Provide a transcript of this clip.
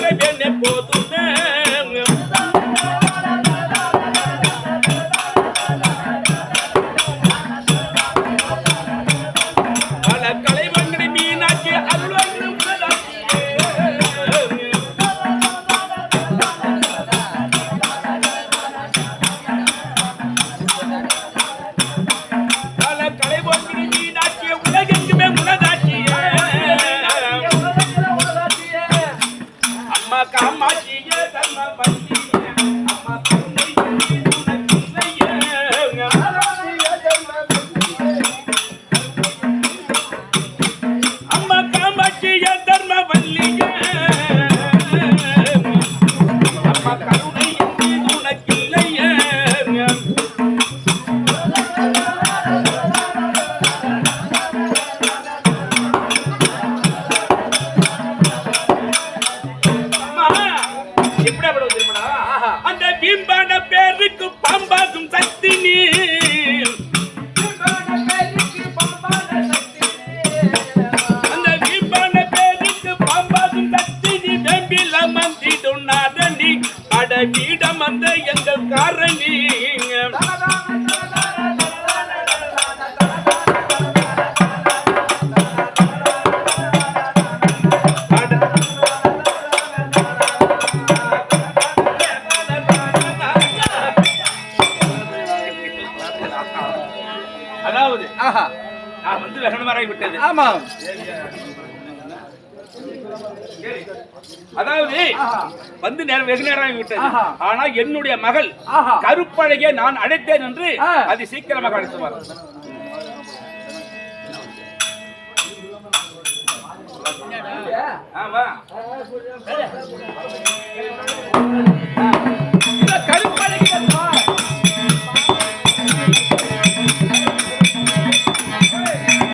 哎，年年播种。కమ్మ కమ్మ ధర్మ బంధి அந்த பீம்பான பேருக்கு பாம்பாகும் சக்தி நீ அந்த பீம்பான பேருக்கு பாம்பாகும் சக்தி நீ வெம்பில மந்திடும் நாதனி ஆஹா. நான் வந்து நேரம் விட்டது ஆமாம் அதாவது வந்து நேரம் வெகு நேரம் விட்டது. ஆஹா. ஆனா என்னுடைய மகள். கருப்பழகிய நான் அழைத்தேன் என்று. அது சீக்கிரமாக அழைத்து வர ஆமா